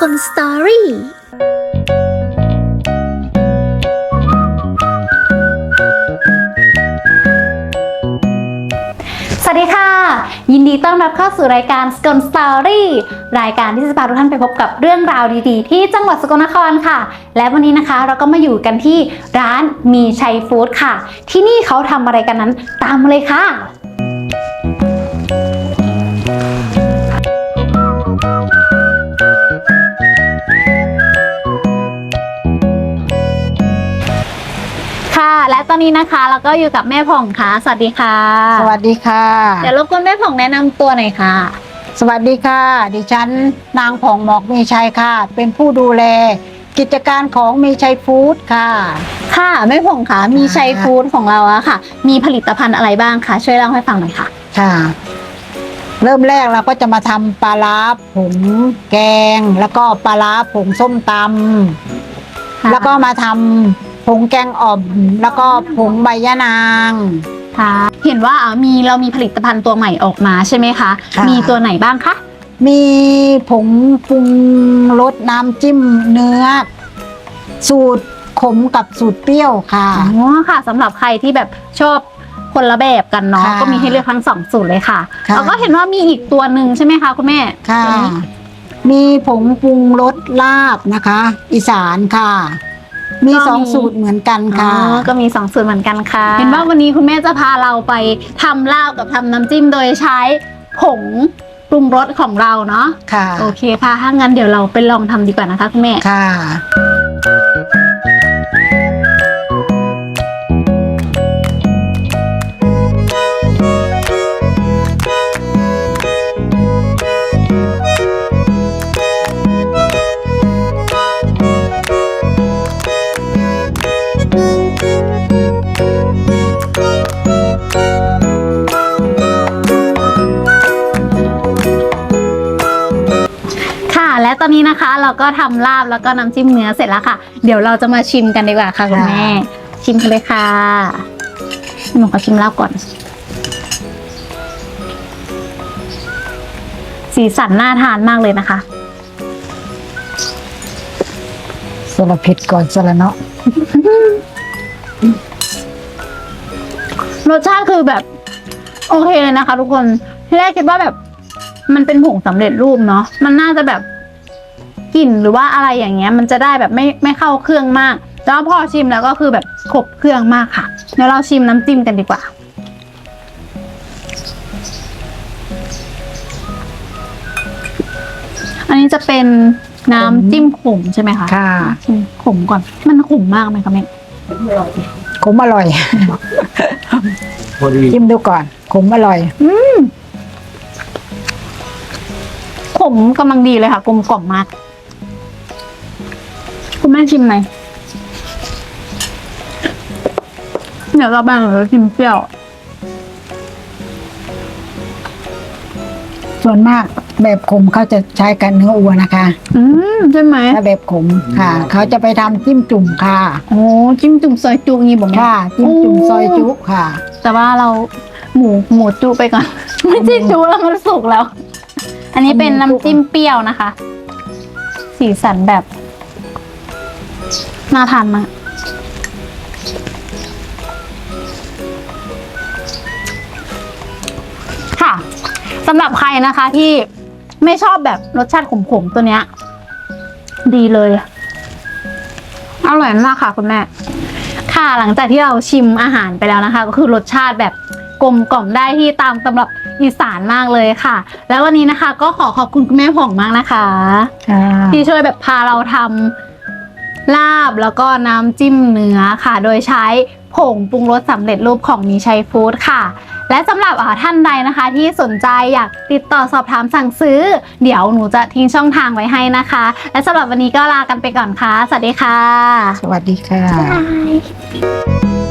กลสตอรี่สวัสดีค่ะ ยินดีต้อนรับเข้าสู่รายการ s k o n Story รายการที่จะพาทุกท่านไปพบกับเรื่องราวดีๆ ที่จังหวัดสกลนครค่ะ และวันนี้นะคะเราก็มาอยู่กันที่ร้านมีชัยฟู้ดค่ะ ที่นี่เขาทำอะไรกันนั้นตามมาเลยค่ะ นนี้นะคะเราก็อยู่กับแม่ผ่องค่ะ สวัสดีค่ะ สวัสดีค่ะ เดี๋ยวรบกวนแม่ผ่องแนะนำตัวหน่อยค่ะ สวัสดีค่ะ ดิฉันนางผ่องหมอกมีชัยค่ะ เป็นผู้ดูแล กิจการของมีชัยฟู้ดค่ะ ค่ะ แม่ผ่องค่ะ มีชัยฟู้ดของเราอะค่ะ มีผลิตภัณฑ์อะไรบ้างคะ ช่วยเล่าให้ฟังหน่อยค่ะ ค่ะ เริ่มแรกเราก็จะมาทำปลาร้าผงแกง แล้วก็ปลาร้าผงส้มตำแล้วก็มาทำ ผงแกงอ่อม แล้วก็ผงใบยะนาง ค่ะ เห็นว่าอ่ามีเรามีผลิตภัณฑ์ตัวใหม่ออกมาใช่ไหมคะ ค่ะ มีตัวไหนบ้างคะ มีผงปรุงรสน้ำจิ้มเนื้อ สูตรขมกับสูตรเปรี้ยวค่ะ อ๋อค่ะสำหรับใครที่แบบชอบคนละแบบกันเนาะค่ะก็มีให้เลือกทั้งสองสูตรเลยค่ะค่ะ แล้วก็เห็นว่ามีอีกตัวหนึ่งใช่ไหมคะคุณแม่ค่ะ ตัวนี้มีผงปรุงรสลาบนะคะ อีสานค่ะ มีสองสูตรเหมือนกันอ๋ค่ะอก็มีสองสูตรเหมือนกันค่ะ เห็นว่าวันนี้คุณแม่จะพาเราไปทำลาบกับทำน้ำจิ้มโดยใช้ผงปรุงรสของเราเนาะ ค่ะ โอเคค่ะถ้างั้นเดี๋ยวเราไปลองทำดีกว่านะคะคุณแม่ ค่ะ ตอนนี้นะคะ เราก็ทำลาบแล้วก็น้ำจิ้มเนื้อเสร็จแล้วค่ะ เดี๋ยวเราจะมาชิมกันดีกว่าค่ะคุณแม่ ชิมกันเลยค่ะหนูขอชิมลาบก่อน สีสันน่าทานมากเลยนะคะ สลับเผ็ดก่อนสละเนาะรสชาติคือแบบ โอเคเลยนะคะ ทุกคนที่แรกคิดว่าแบบ มันเป็นผงสำเร็จรูปเนาะมันน่าจะแบบ กลิ่นหรือว่าอะไรอย่างเงี้ยมันจะได้แบบไม่ไม่เข้าเครื่องมากแต่ว่าพอชิมแล้วก็คือแบบครบเครื่องมากค่ะเดี๋ยวเราชิมน้ำจิ้มกันดีกว่าอันนี้จะเป็นน้ำจิ้มขมใช่ไหมคะค่ะชิมขมก่อน มันขมมากไหมคะแม่ขมอร่อย พอดีจิ้มดูก่อน ขมอร่อยขมกำลังดีเลยค่ะ กลมกล่อมมาก คุณแม่ชิมไหมเดี๋ยวเราแบ่งเราชิมเปรี้ยว ส่วนมากแบบขมเขาจะใช้กันเนื้ออัวนะคะ อืมใช่ไหมถ้าแบบขมค่ะ เขาจะไปทำจิ้มจุ่มค่ะ โอ้จิ้มจุ่มซอยจุงี้บอกค่ะ จิ้มจุ่มซอยจุค่ะ แต่ว่าเราหมูหมูจุไปก่อน ไม่ใช่จุแล้วมันสุกแล้ว อันนี้เป็นน้ำจิ้มเปรี้ยวนะคะ สีสันแบบ น่าทานมาก ค่ะสำหรับใครนะคะที่ไม่ชอบแบบรสชาติขมๆตัวเนี้ย ดีเลย อร่อยมากค่ะคุณแม่ ค่ะหลังจากที่เราชิมอาหารไปแล้วนะคะ ก็คือรสชาติแบบกลมกล่อมได้ที่ตามตำรับอีสานมากเลยค่ะ แล้ววันนี้นะคะ ก็ขอขอบคุณคุณแม่ผ่องมากนะคะค่ะที่ช่วยแบบพาเราทำ ลาบแล้วก็น้ำจิ้มเนื้อค่ะ โดยใช้ผงปรุงรสสำเร็จรูปของมีชัยฟู้ดค่ะ และสำหรับอ่าท่านใดนะคะ ที่สนใจอยากติดต่อสอบถามสั่งซื้อ เดี๋ยวหนูจะทิ้งช่องทางไว้ให้นะคะ และสำหรับวันนี้ก็ลากันไปก่อนค่ะ สวัสดีค่ะ สวัสดีค่ะ Bye.